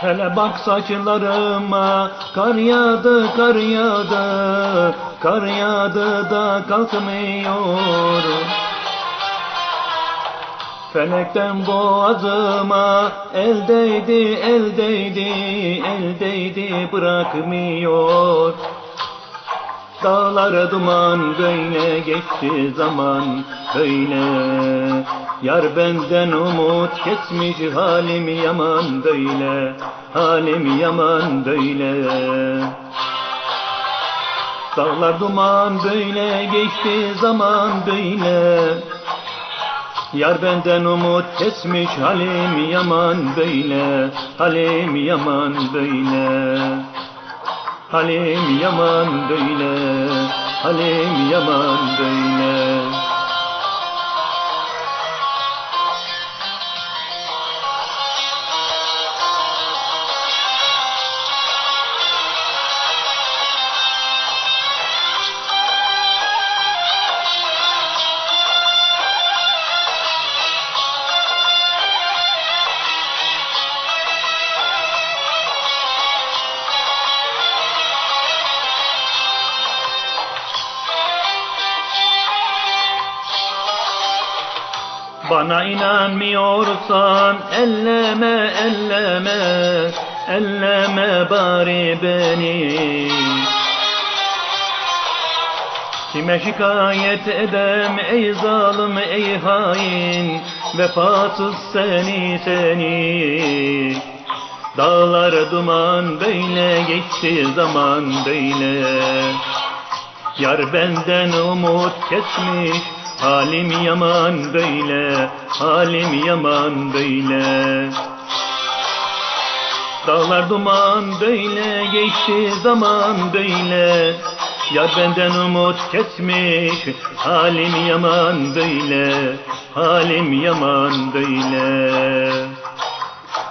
Hele bak saçlarıma kar yağdı kar yağdı Kar yağdı da kalkmıyor. Felekten boğazıma el değdi el değdi el değdi bırakmıyor Dağlara duman böyle geçti zaman. Böyle Yar benden umut kesmiş halim yaman böyle. Halim yaman böyle. Dağlar duman böyle geçti zaman böyle. Yar benden umut kesmiş halim yaman böyle. Halim yaman böyle Halim yaman böyle Halim yaman böyle Bana inanmıyorsan elleme elleme elleme bari beni. Kime şikayet edem ey zalim ey hain? Vefasız seni seni. Dağlar duman böyle geçti zaman böyle. Yar benden umut kesmiş Halim yaman böyle Halim yaman böyle. Dağlar duman böyle Geçti zaman böyle. Yar benden umut kesmiş Halim yaman böyle. Halim yaman böyle.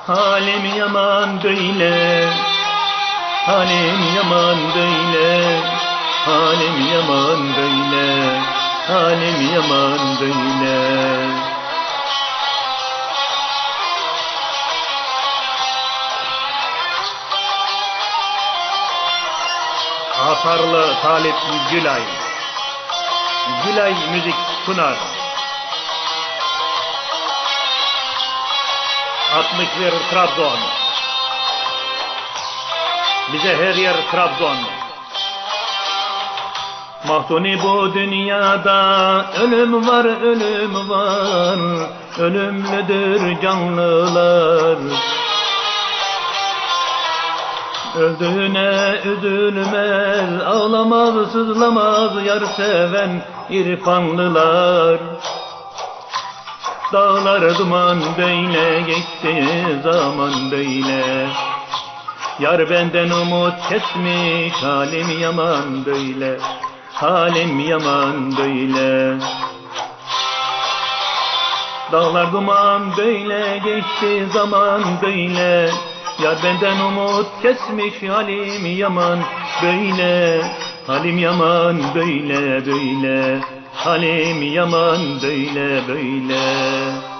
Halim yaman böyle. Halim yaman böyle. Halim yaman böyle Halim yaman böyle Asarlı Talip Gülay. Gülay Müzik Pınar 61 Trabzon. Bize her yer Trabzon Mahtuni bu dünyada ölüm var ölüm var. Ölümlüdür canlılar. Öldüğüne üzülmez Ağlamaz sızlamaz yar seven irfanlılar. Dağlar duman böyle geçti zaman böyle. Yar benden umut kesmiş halim yaman böyle Halim yaman böyle. Dağlar duman böyle geçti zaman böyle. Yar benden umut kesmiş halim yaman böyle. Halim yaman böyle böyle. Halim yaman böyle böyle